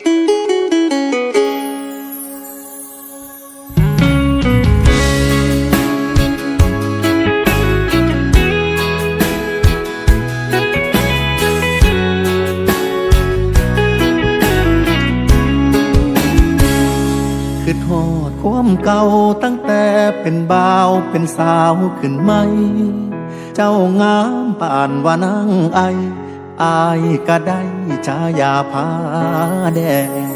คือทอดความเก่าตั้งแต่เป็นบ่าวเป็นสาวขึ้นไหม เจ้างามป่านว่านางไอ อายก็ได้ชายาพาแดง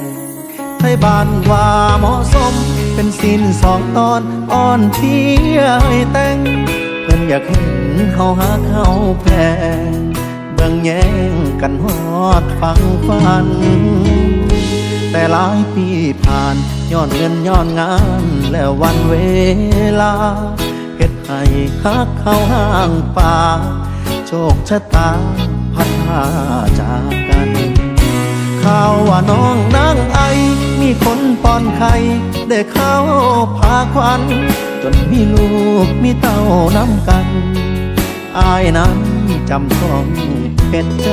ไทยบ้านว่าเหมาะสม เป็นสินสองตอนอ่อนเที่ยให้แต่งเพิ่นอยากเห็นเขาหาเขาแพงเบิ่งแย่งกันฮอดฟังฟัน แต่หลายปีผ่านย้อนเงินย้อนงานและวันเวลาเฮ็ดให้คักเขาห้างป่าโชคชะตา พัดพาจากกัน ข่าวว่าน้องนางไอ มีคนป้อนไข่ได้เข้าพาควัน จนมีลูกมีเต้าน้ำกัน อายนั้นจำต้องเป็นใจ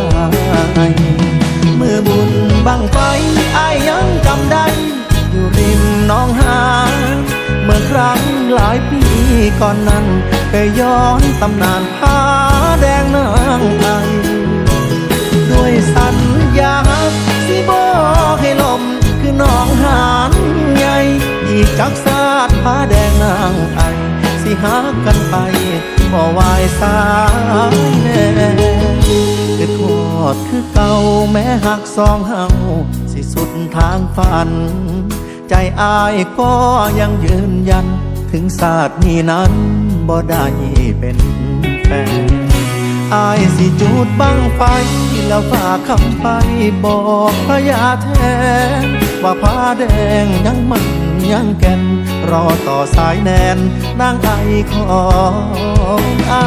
เมื่อบุญบังไฟอายยังจำได้อยู่ริมน้องหาเมื่อครั้งหลายปีก่อนนั้นเคยย้อนตำนานผาแดงนางไอ วยสัญญา สิบอกให้ลมคือน้องหานใหญ่อีกจักสาดผ้าแดงนางไอสิหากันไปบ่วายสายแน่คือทอดคือเก่าแม้หักสองเฮาสิสุดทางฝัน ใจอายก็ยังยืนยัน ถึงศาสตร์นี้นั้นบ่ได้เป็นแฟน อายสิจูดบังไฟ แล้วฝากคำไปบอกพระยาแทน ว่าผ้าแดงยังมันยังแก่น รอต่อสายแนนนางไอของอา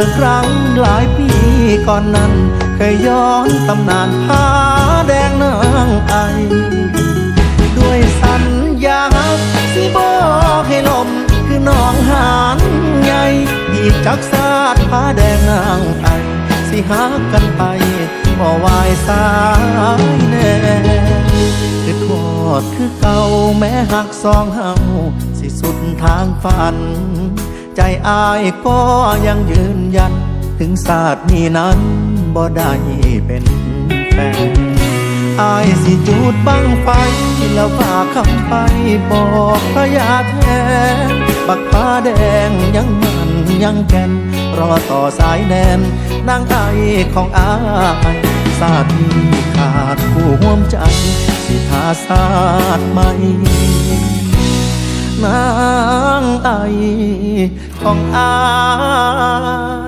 มื่อครั้งหลายปีก่อนนั้น เคยย้อนตำนานผาแดงนางไอ ด้วยสัญญาสิบอกให้ลมคือน้องหานใหญ่อีกจักสาดผาแดงนางไอ สิหากันไปบ่วายสายแน่คือทอดคือเก่าแม้หักสองเฮาสิสุดทางฝัน ใจอายก็ยังยืนยัน ถึงศาสตร์นี้นั้นบ่ได้เป็นแฟนอายสิจูดบังไฟ แล้วฝากคำไปบอกพระยาแทนบักผ้าแดงยังมันยังแก่น รอต่อสายแนนนางไอของอายศาสตร์นี้ขาดผู้ห่วมใจ สิทาศาสตร์ใหม่ นางไอของอาย